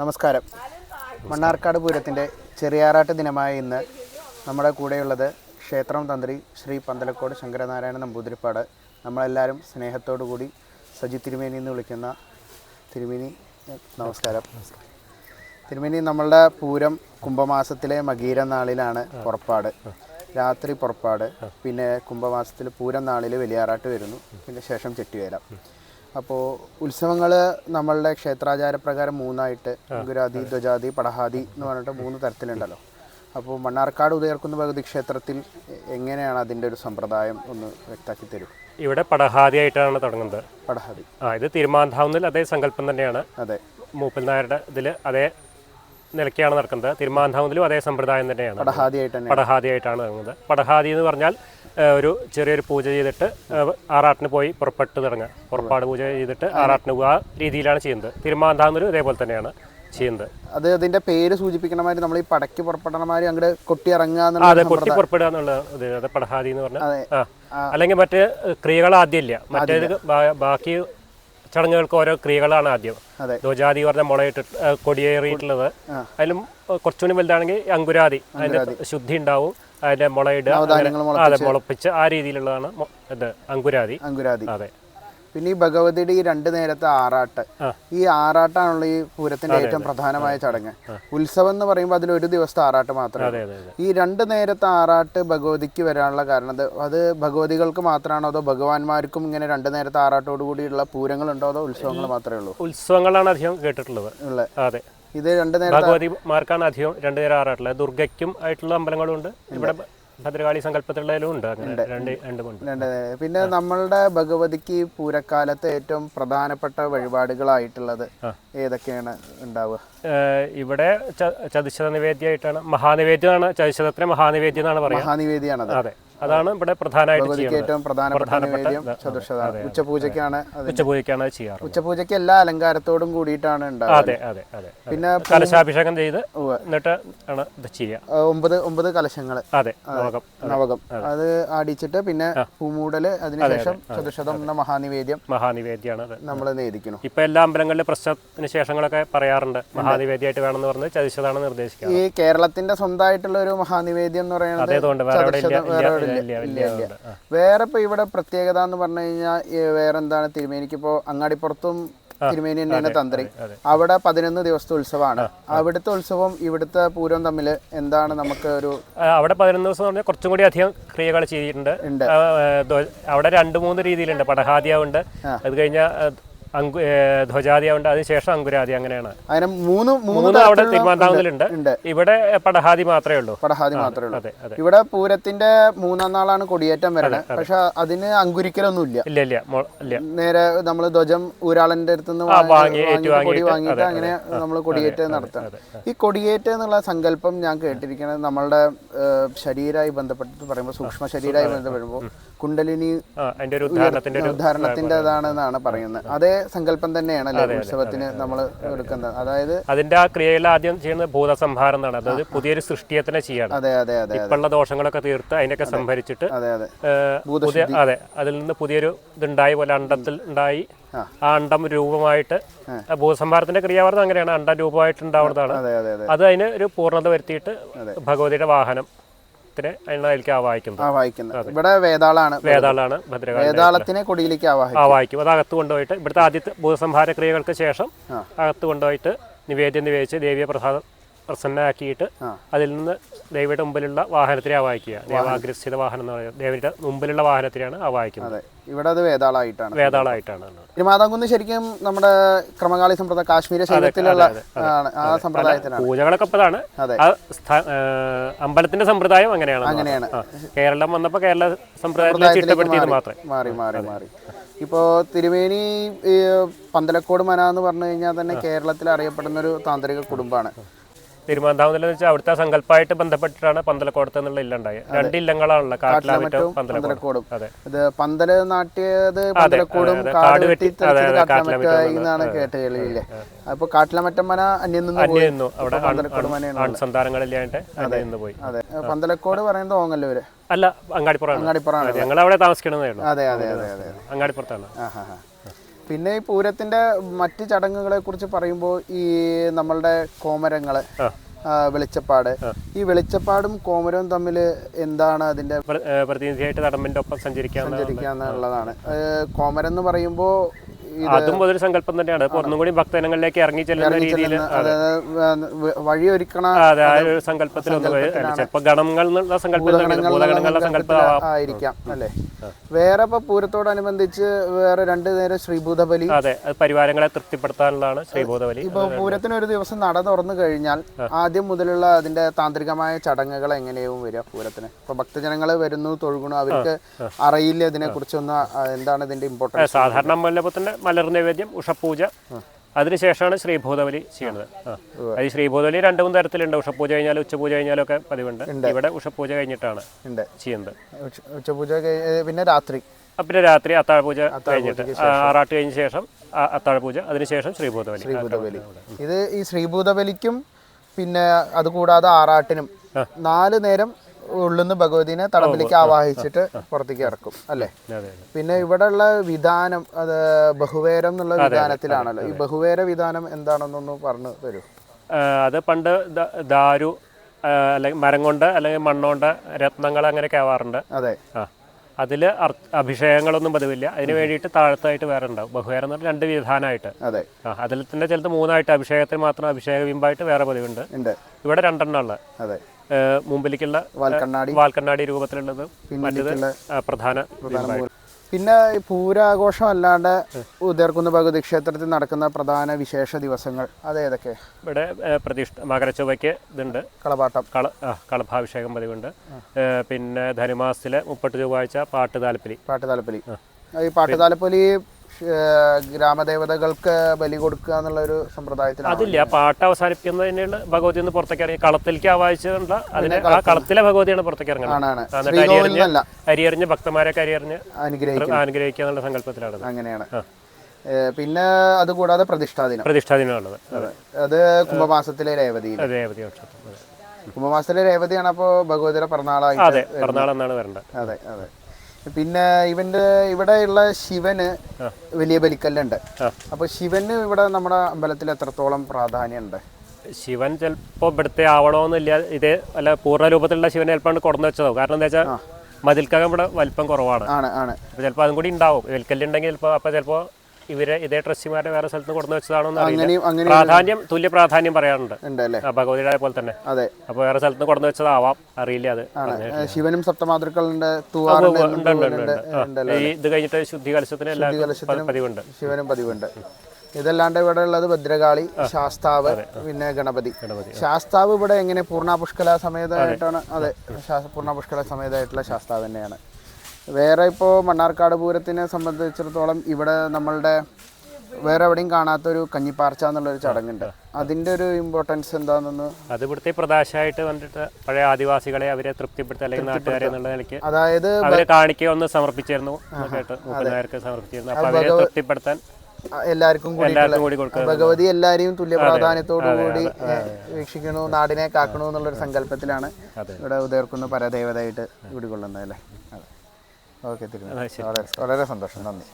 നമസ്കാരം. മണ്ണാർക്കാട് പൂരത്തിന്റെ ചെറിയാറാട്ട് ദിനമായ ഇന്ന് നമ്മുടെ കൂടെയുള്ളത് ക്ഷേത്രം തന്ത്രി ശ്രീ പന്തലക്കോട് ശങ്കരനാരായണ നമ്പൂതിരിപ്പാട്. നമ്മളെല്ലാവരും സ്നേഹത്തോടു കൂടി സജി തിരുമേനി എന്ന് വിളിക്കുന്ന തിരുമേനി നമസ്കാരം. തിരുമേനി നമ്മളുടെ പൂരം കുംഭമാസത്തിലെ മകീര നാളിലാണ് പുറപ്പാട്. രാത്രി പുറപ്പാട്. പിന്നെ കുംഭമാസത്തിൽ പൂരം നാളിൽ വലിയാറാട്ട് വരുന്നു. പിന്നെ ശേഷം ചെട്ടിവേല. അപ്പോൾ ഉത്സവങ്ങൾ നമ്മളുടെ ക്ഷേത്രാചാര പ്രകാരം മൂന്നായിട്ട് ഗുരാതി ധ്വജാതി പടഹാതി എന്ന് പറഞ്ഞിട്ട് മൂന്ന് തരത്തിലുണ്ടല്ലോ. അപ്പോൾ മണ്ണാർക്കാട് ഉദയർക്കുന്ന ഭഗവതി ക്ഷേത്രത്തിൽ എങ്ങനെയാണ് അതിന്റെ ഒരു സമ്പ്രദായം ഒന്ന് വ്യക്താക്കി തരും? ഇവിടെ പടഹാദിയായിട്ടാണ് തുടങ്ങുന്നത്. പടഹാതി ആ ഇത് തിരുമാന്താവുന്നിൽ അതേ സങ്കല്പം തന്നെയാണ്. അതെ. മൂപ്പൽ നായരുടെ ഇതിൽ അതേ നിലയ്ക്കാണ് നടക്കുന്നത്. തിരുമാന്താവുന്നിലും അതേ സമ്പ്രദായം തന്നെയാണ്. പടഹാദി ആയിട്ടാണ് പടഹാദി ആയിട്ടാണ് തുടങ്ങുന്നത് പടഹാദി എന്ന് പറഞ്ഞാൽ ഒരു ചെറിയൊരു പൂജ ചെയ്തിട്ട് ആറാട്ടിന് പോയി പുറപ്പെട്ട് തുടങ്ങുക പുറപ്പാട് പൂജ ചെയ്തിട്ട് ആറാട്ടിന് പോകുക ആ രീതിയിലാണ് ചെയ്യുന്നത്. തിരുമാന്താന്നൂർ ഇതേപോലെ തന്നെയാണ് ചെയ്യുന്നത്. അത് അതിന്റെ പേര് സൂചിപ്പിക്കണ മാതിരി നമ്മൾ ഈ പടയ്ക്ക് പുറപ്പെടണ മാതിരി അങ്ങോട്ട് കൊട്ടി ഇറങ്ങുക അതെ കൊട്ടി പുറപ്പെടുക എന്നുള്ള അതെ പടഹാദി എന്ന് പറഞ്ഞാൽ അല്ലെങ്കിൽ മറ്റേ ക്രിയകൾ ആദ്യം ഇല്ല. മറ്റേത് ബാക്കി ചടങ്ങുകൾക്ക് ഓരോ ക്രിയകളാണ് ആദ്യം. ധ്വജാതി പറഞ്ഞ മുളയിട്ട് കൊടിയേറിയിട്ടുള്ളത്. അതിലും കുറച്ചുകൂടി വലുതാണെങ്കിൽ അങ്കുരാതി അതിന്റെ ശുദ്ധി ഉണ്ടാവും. അതിന്റെ മുളയിടുക അതെ മുളപ്പിച്ച് ആ രീതിയിലുള്ളതാണ് ഇത് അങ്കുരാതി. അങ്കുരാതി. അതെ. പിന്നെ ഈ ഭഗവതിയുടെ ഈ രണ്ട് നേരത്തെ ആറാട്ട്. ഈ ആറാട്ടാണുള്ള ഈ പൂരത്തിന്റെ ഏറ്റവും പ്രധാനമായ ചടങ്ങ്. ഉത്സവം എന്ന് പറയുമ്പോൾ അതിൽ ഒരു ദിവസത്തെ ആറാട്ട് മാത്രമേ ഈ രണ്ട് നേരത്തെ ആറാട്ട് ഭഗവതിക്ക് വരാനുള്ള കാരണം അത് അത് ഭഗവതികൾക്ക് മാത്രമാണോ അതോ ഭഗവാന്മാർക്കും ഇങ്ങനെ രണ്ട് നേരത്തെ ആറാട്ടോട് കൂടിയുള്ള പൂരങ്ങളുണ്ടോ അതോ ഉത്സവങ്ങൾ മാത്രമേ ഉള്ളൂ? ഉത്സവങ്ങളാണ് അധികം കേട്ടിട്ടുള്ളത്. അതെ. ഇത് രണ്ട് നേരത്തെ ഭഗവതിമാർക്കാണ് അധികം രണ്ടുനേരം ആറാട്ടുള്ളത് ദുർഗയ്ക്കും ആയിട്ടുള്ള അമ്പലങ്ങളും ഉണ്ട്. ഇവിടെ ഭദ്രകാളി സങ്കല്പത്തിലുള്ളതിലും ഉണ്ട് രണ്ട് രണ്ടുമുണ്ട് രണ്ട് നേരം. പിന്നെ നമ്മളുടെ ഭഗവതിക്ക് പൂരക്കാലത്ത് ഏറ്റവും പ്രധാനപ്പെട്ട വഴിപാടുകളായിട്ടുള്ളത് ഏതൊക്കെയാണ് ഉണ്ടാവുക? ഇവിടെ ചതുശത നിവേദ്യമായിട്ടാണ് മഹാനിവേദ്യമാണ്. ചതുശതത്തിന് മഹാനിവേദ്യം എന്നാണ് പറയുന്നത് മഹാനിവേദിയാണത് അതെ. അതാണ് ഇവിടെ പ്രധാനമായിട്ട് ഏറ്റവും പ്രധാനപ്പെട്ട അത് ചെയ്യാറ് ഉച്ചപൂജയ്ക്ക് എല്ലാ അലങ്കാരത്തോടും കൂടിയിട്ടാണ് അതെ അതെ അതെ. പിന്നെ കലശാഭിഷേകം ചെയ്ത് എന്നിട്ട് ആണ് ഇത് ചെയ്യുക. ആ, ഒമ്പത് ഒമ്പത് കലശങ്ങൾ. അതെ നവകം. അത് ആടിച്ചിട്ട് പിന്നെ പൂമൂടൽ അതിനുശേഷം ചതുശതം എന്ന മഹാനിവേദ്യം മഹാനിവേദ്യാണ് നമ്മൾ നേദിക്കണം ഇപ്പൊ എല്ലാ അമ്പലങ്ങളിലും പ്രശ്നത്തിന് ശേഷങ്ങളൊക്കെ പറയാറുണ്ട്. മഹാനിവേദ്യമായിട്ട് വേണമെന്ന് പറഞ്ഞ് ചതുശതാണ് നിർദ്ദേശിക്കുന്നത് ഈ കേരളത്തിന്റെ സ്വന്തമായിട്ടുള്ള ഒരു മഹാനിവേദ്യം എന്ന് പറയുന്നത് വേറെ ഇപ്പൊ ഇവിടെ പ്രത്യേകത എന്ന് പറഞ്ഞു കഴിഞ്ഞാൽ വേറെ എന്താണ് തിരുമേനിക്കിപ്പോ അങ്ങാടിപ്പുറത്തും തിരുമേനി തന്നെയാണ് തന്ത്രി. അവിടെ പതിനൊന്ന് ദിവസത്തെ ഉത്സവമാണ്. അവിടുത്തെ ഉത്സവം ഇവിടുത്തെ പൂരം തമ്മിൽ എന്താണ് നമുക്ക് ഒരു അവിടെ പതിനൊന്ന് ദിവസം പറഞ്ഞാൽ കുറച്ചും കൂടി അധികം ക്രിയകൾ ചെയ്തിട്ടുണ്ട്. അവിടെ രണ്ട് മൂന്ന് രീതിയിലുണ്ട്. പടഹാദിയാവുണ്ട്. അത് കഴിഞ്ഞാൽ അങ്കു ഏ, ധ്വജാദിയാവുണ്ട്. അതിനുശേഷം അങ്കുരാദി അങ്ങനെയാണ്. അങ്ങനെ മൂന്ന് മൂന്ന് അവിടെ തരത്തിലുള്ള ഇവിടെ പടഹാദി മാത്രമേ ഉള്ളൂ. പടഹാദി മാത്രമേ ഉള്ളൂ. അതെ അതെ. ഇവിടെ പൂരത്തിന്റെ മൂന്നാം നാളാണ് കൊടിയേറ്റം വരുന്നത്. പക്ഷെ അതിന് അങ്കുരിക്കലൊന്നും ഇല്ല ഇല്ല ഇല്ല ഇല്ല. നേരെ നമ്മൾ ധ്വജം ഊരാളന്റെ അടുത്ത് നിന്ന് കൊടി വാങ്ങിയിട്ട് അങ്ങനെ നമ്മൾ കൊടിയേറ്റം നടത്തണം ഈ കൊടിയേറ്റം എന്നുള്ള സങ്കല്പം ഞാൻ കേട്ടിരിക്കുന്നത് നമ്മളുടെ ശരീരമായി ബന്ധപ്പെട്ടിട്ട് പറയുമ്പോൾ സൂക്ഷ്മ ശരീരമായി ബന്ധപ്പെടുമ്പോൾ കുണ്ടലിനി ആ അതിന്റെ ഒരു ഉദാഹരണത്തിന്റെ ഉദാഹരണത്തിന്റെതാണെന്നാണ് പറയുന്നത്. അതേ സങ്കല്പം തന്നെയാണ് ഉത്സവത്തിന് നമ്മൾ എടുക്കുന്നത്. അതായത് അതിന്റെ ആ ക്രിയയിൽ ആദ്യം ചെയ്യുന്നത് ഭൂതസംഹാരം എന്നാണ് അതായത് പുതിയൊരു സൃഷ്ടിയെ തന്നെ ചെയ്യണം. അതെ അതെ അതെ ഇപ്പോഴുള്ള ദോഷങ്ങളൊക്കെ തീർത്ത് അതിനൊക്കെ സംഭരിച്ചിട്ട് അതെ അതെ. അതെ അതിൽ നിന്ന് പുതിയൊരു ഇതുണ്ടായി പോലെ അണ്ടത്തിൽ ഉണ്ടായി ആ. അണ്ടം രൂപമായിട്ട് ഭൂസംഹാരത്തിന്റെ ക്രിയ അങ്ങനെയാണ്. അണ്ടം രൂപമായിട്ട് ഉണ്ടാവുന്നതാണ് അതെ അതെ അതെ. അത് അതിന് ഒരു പൂർണത വരുത്തിയിട്ട് ഭഗവതിയുടെ വാഹനത്തിനെ അതിന് അതിലേക്ക് ആവാഹിക്കുന്നത്. ആ വായിക്കുന്നത് ഇവിടെ വേതാളാണ്. വേതാളാണ് ഭദ്രകാള വേതാളത്തിനെ കൊടിയിലേക്ക് ആവാഹിക്കും. അത് അകത്ത് കൊണ്ടുപോയിട്ട് ഇവിടുത്തെ ആദ്യത്തെ ഭൂസംഹാര ക്രിയകൾക്ക് ശേഷം അകത്ത് കൊണ്ടുപോയിട്ട് നിവേദ്യം നിവേദിച്ച് ദേവിയെ പ്രസാദ പ്രസന്നമാക്കിയിട്ട് അതിൽ നിന്ന് ദേവിയുടെ മുമ്പിലുള്ള വാഹനത്തിനെ ആവാഹിക്കുക ദേവാഗ്രസ്ഥിത വാഹനം എന്ന് പറയുന്നത്. ദേവിയുടെ മുമ്പിലുള്ള വാഹനത്തിനെയാണ് ആവാഹിക്കുന്നത് അതെ. ഇവിടെ അത് വേതാളായിട്ടാണ് വേതാളായിട്ടാണ് തിരുമാതാംകുന്ന് ശരിക്കും നമ്മുടെ ക്രമകാളി സമ്പ്രദായം കാശ്മീര ശൈലത്തിലുള്ള ആ സമ്പ്രദായത്തിനാണ് പൂജകളൊക്കെ അപ്പതാണ് അമ്പലത്തിന്റെ സമ്പ്രദായം അങ്ങനെയാണ്. അങ്ങനെയാണ്. കേരളം വന്നപ്പോൾ കേരള സമ്പ്രദായത്തിലേക്ക് ഇഷ്ടപ്പെടുത്തിയത് മാത്രമേ മാറി മാറി മാറി. ഇപ്പോ തിരുമേനി പന്തലക്കോട് മന എന്ന് പറഞ്ഞു കഴിഞ്ഞാൽ തന്നെ കേരളത്തിൽ അറിയപ്പെടുന്ന ഒരു താന്ത്രിക കുടുംബമാണ്. തിരുമാന്താവുന്നില്ല വെച്ചാൽ അവിടുത്തെ സങ്കല്പമായിട്ട് ബന്ധപ്പെട്ടിട്ടാണ് പന്തലക്കോടത്ത് എന്നുള്ള ഇല്ലുണ്ടായത് രണ്ട് ഇല്ലങ്ങളാണല്ലോ കാട്ടിലാമറ്റവും പന്തലക്കോടും. അതെ. ഇത് പന്തൽ നാട്ടിയത് പന്തലക്കോടും. കാട് വെട്ടി കേട്ട് അപ്പൊ കാട്ടിലമറ്റം മന അന്യം അവിടെ ആൺസന്താനങ്ങളില്ലാണ്ട് പോയി. അതെ. പന്തലക്കോട് പറയുന്നത് ഓങ്ങല്ലൂര് അല്ല അങ്ങാടിപ്പുറം അങ്ങാടിപ്പുറം ഞങ്ങൾ അവിടെ താമസിക്കണമെന്നേ ഉള്ളൂ. അതെ അതെ അതെ അതെ അങ്ങാടിപ്പുറത്താണ്. പിന്നെ ഈ പൂരത്തിന്റെ മറ്റ് ചടങ്ങുകളെ കുറിച്ച് പറയുമ്പോൾ ഈ നമ്മളുടെ കോമരങ്ങൾ വെളിച്ചപ്പാട്. ഈ വെളിച്ചപ്പാടും കോമരവും തമ്മിൽ എന്താണ് അതിന്റെ പ്ര- പ്രതിനിധിയായിട്ട് നടമ്പിന്റെ ഒപ്പം സഞ്ചരിക്കാവുന്ന സഞ്ചരിക്കാന്നുള്ളതാണ് കോമരം എന്ന് പറയുമ്പോൾ അതും ഒരു സങ്കല്പം തന്നെയാണ്. ഒന്നും കൂടി ഭക്തജനങ്ങളിലേക്ക് ഇറങ്ങി ചെല്ലുന്ന രീതിയിൽ വഴി ഒരുക്കണ അതെ. ആ ഒരു സങ്കല്പത്തിൽ ചിലപ്പോ ഗണങ്ങൾ എന്നുള്ള സങ്കല്പം സങ്കല്പം ആയിരിക്കാം അല്ലേ? വേറെ ഇപ്പൊ പൂരത്തോടനുബന്ധിച്ച് വേറെ രണ്ടു നേരം ശ്രീഭൂതബലി. അതെ പരിവാരങ്ങളെ തൃപ്തിപ്പെടുത്താനുള്ളതാണ് ശ്രീഭൂതബലി. ഇപ്പൊ പൂരത്തിന് ഒരു ദിവസം നട തുറന്നു കഴിഞ്ഞാൽ ആദ്യം മുതലുള്ള അതിന്റെ താന്ത്രികമായ ചടങ്ങുകൾ എങ്ങനെയാവും വരിക പൂരത്തിന്? ഇപ്പൊ ഭക്തജനങ്ങൾ വരുന്നു തൊഴുകണു അവർക്ക് അറിയില്ല ഇതിനെ കുറിച്ചൊന്ന് എന്താണ് ഇതിന്റെ ഇമ്പോർട്ടൻസ് സാധാരണ അമ്പലത്തിൽ തന്നെ മലർ നൈവേദ്യം ഉഷപൂജ. അതിനുശേഷമാണ് ശ്രീഭൂതബലി ചെയ്യുന്നത്. അത് ശ്രീഭൂതബലി രണ്ടു മൂന്ന് തരത്തിലുണ്ട്. ഉഷപൂജ കഴിഞ്ഞാലും ഉച്ചപൂജ കഴിഞ്ഞാലും ഒക്കെ പതിവുണ്ട് ഇവിടെ ഉഷപൂജ കഴിഞ്ഞിട്ടാണ് ചെയ്യുന്നത്. ഉച്ചപൂജ പിന്നെ രാത്രി. പിന്നെ രാത്രി അത്താഴപൂജ കഴിഞ്ഞിട്ട്. ആറാട്ട് കഴിഞ്ഞ ശേഷം അത്താഴപൂജ. അതിനുശേഷം ശ്രീഭൂതബലി. ശ്രീഭൂതബലി. ഇത് ഈ ശ്രീഭൂതബലിക്കും പിന്നെ അതുകൂടാതെ ആറാട്ടിനും നാല് നേരം ഉള്ളുന്ന് ഭഗവതിനെ തടമ്പിലേക്ക് ആവാഹിച്ചിട്ട് പുറത്തേക്ക് ഇറക്കും അല്ലേ? പിന്നെ ഇവിടെ ഉള്ള വിധാനം അത് ബഹുവേരം എന്നുള്ള വിധാനത്തിലാണല്ലോ. ഈ ബഹുവേര വിധാനം എന്താണെന്നൊന്ന് പറഞ്ഞു തരൂ. അത് പണ്ട് ദാരു അല്ലെങ്കിൽ മരം കൊണ്ട് അല്ലെങ്കിൽ മണ്ണുകൊണ്ട് രത്നങ്ങൾ അങ്ങനെ ആവാറുണ്ട്. അതെ. ആ അതിൽ അഭിഷേകങ്ങളൊന്നും പതിവില്ല. അതിന് വേണ്ടിയിട്ട് താഴത്തായിട്ട് വേറെ ഉണ്ടാവും. ബഹുവേരം എന്ന് പറഞ്ഞാൽ രണ്ട് വിധാനമായിട്ട് അതെ. ആ അതിൽ തന്നെ ചിലത് മൂന്നായിട്ട് അഭിഷേകത്തിന് മാത്രം അഭിഷേക വിമ്പായിട്ട് വേറെ പതിവുണ്ട്. ഇവിടെ രണ്ടെണ്ണം ഉള്ളത് അതെ. മുമ്പിലേക്കുള്ള വാൽക്കണ്ണാടി. വാൽക്കണ്ണാടി രൂപത്തിലുള്ളത് മറ്റത് പ്രധാന പിന്നെ പൂരാഘോഷം അല്ലാണ്ട് ഉദർക്കുന്ന ഭഗവതി ക്ഷേത്രത്തിൽ നടക്കുന്ന പ്രധാന വിശേഷ ദിവസങ്ങൾ അതേതൊക്കെ? ഇവിടെ പ്രതിഷ്ഠ മകരച്ചൊവ്വയ്ക്ക് ഇതുണ്ട്. കളപാട്ടം. കള ആ, കളഭാഭിഷേകം പതിവുണ്ട്. പിന്നെ ധനുമാസത്തിലെ മുപ്പട്ട് ചൊവ്വാഴ്ച പാട്ട് താലപ്പലി പാട്ടുതാലപ്പൊലി ഈ പാട്ട് പാട്ടുതാലപ്പൊലി ഗ്രാമദേവതകൾക്ക് ബലി കൊടുക്കുക എന്നുള്ള ഒരു സമ്പ്രദായത്തിൽ അതില്ല പാട്ട് അവസാനിപ്പിക്കുന്നതിനുള്ള ഭഗവതി ഒന്ന് പുറത്തേക്ക് ഇറങ്ങി. കളത്തിലേക്ക് ആവാഹിച്ചുള്ള അതിന് ആ കളത്തിലെ ഭഗവതിയാണ് പുറത്തേക്ക് ഇറങ്ങുന്നത്. അരിയറിഞ്ഞ് നിന്നല്ല. കരിയറിഞ്ഞ് അനുഗ്രഹിക്കുക എന്നുള്ള സങ്കല്പത്തിലാണ് അങ്ങനെയാണ്. പിന്നെ അതുകൂടാതെ പ്രതിഷ്ഠാദിനം പ്രതിഷ്ഠാദിനമുള്ളത് അതെ. അത്. കുംഭമാസത്തിലെ രേവതി രേവതി കുംഭമാസത്തിലെ രേവതിയാണ് അപ്പോൾ ഭഗവതിയുടെ പിറന്നാളായി അതെ പിറന്നാളെന്നാണ് വരേണ്ടത്. അതെ അതെ. പിന്നെ ഇവന്റെ ഇവിടെയുള്ള ശിവന് വലിയ ബലിക്കല്ലുണ്ട്. അപ്പൊ ശിവന് ഇവിടെ നമ്മുടെ അമ്പലത്തിൽ എത്രത്തോളം പ്രാധാന്യമുണ്ട്? ശിവൻ ചിലപ്പോൾ ഇവിടുത്തെ ആവണമെന്നില്ല ഇതേ അല്ല പൂർണ രൂപത്തിലുള്ള ശിവനെ ചിലപ്പോൾ കൊടുന്നു വെച്ചതോ കാരണം എന്താ വെച്ചാൽ മതിൽക്കകം ഇവിടെ വലിപ്പം കുറവാണ്. ആണ് ആണ്. ചിലപ്പോൾ അതും കൂടി ഉണ്ടാവും. വെൽക്കല്ലുണ്ടെങ്കിൽ ചിലപ്പോൾ അപ്പോൾ ചിലപ്പോൾ ഇവരെ ഇതേ ട്രസ്റ്റിമാരെ വേറെ സ്ഥലത്ത് കൊടുന്നു വെച്ചതാണോ പ്രാധാന്യം തുല്യ പ്രാധാന്യം പറയാറുണ്ട്. ഭഗവതിയുടെ പോലെ തന്നെ. അതെ. അപ്പോൾ വേറെ സ്ഥലത്ത് കൊടുന്നു വെച്ചതാവാം. അറിയില്ല അത്. ശിവനും സപ്തമാതൃക്കളുണ്ട് ഇത് കഴിഞ്ഞിട്ട് ശുദ്ധി കലശത്തിന് എല്ലാവർക്കും പതിവുണ്ട്. ശിവനും പതിവുണ്ട്. ഇതല്ലാണ്ട് ഇവിടെ ഉള്ളത് ഭദ്രകാളി ശാസ്താവ് പിന്നെ ഗണപതി. ശാസ്താവ് ഇവിടെ എങ്ങനെ പൂർണ പുഷ്കല സമേതമായിട്ടാണ്? അതെ. പൂർണ പുഷ്കല സമേതമായിട്ടുള്ള ശാസ്താവ് തന്നെയാണ്. വേറെ ഇപ്പോൾ മണ്ണാർക്കാട് പൂരത്തിനെ സംബന്ധിച്ചിടത്തോളം ഇവിടെ നമ്മളുടെ വേറെ എവിടെയും കാണാത്തൊരു കഞ്ഞിപ്പാർച്ച എന്നുള്ളൊരു ചടങ്ങുണ്ട്. അതിന്റെ ഒരു ഇമ്പോർട്ടൻസ് എന്താണെന്ന് അത് ഇവിടുത്തെ പ്രദേശമായിട്ട് വന്നിട്ട് പഴയ ആദിവാസികളെ അവരെ തൃപ്തിപ്പെടുത്തുക അല്ലെങ്കിൽ നാട്ടുകാരെ എന്നുള്ള നിലയ്ക്ക് അതായത് അവരെ കാണിക്കുക ഒന്ന് സമർപ്പിച്ചിരുന്നു കേട്ട് മുപ്പതിനായിരക്ക് സമർപ്പിച്ചിരുന്നു. അപ്പോൾ അവരെ തൃപ്തിപ്പെടുത്താൻ എല്ലാവർക്കും കൂടി ഭഗവതി എല്ലാരെയും തുല്യ പ്രാധാന്യത്തോടു കൂടി വീക്ഷിക്കണു നാടിനെ കാക്കണു എന്നുള്ളൊരു സങ്കല്പത്തിലാണ്. ഇവിടെ ഉദയർക്കുന്ന പരദേവതയായിട്ട് കുടികൊള്ളുന്നത് അല്ലേ? ഓക്കെ വളരെ വളരെ സന്തോഷം. നന്ദി.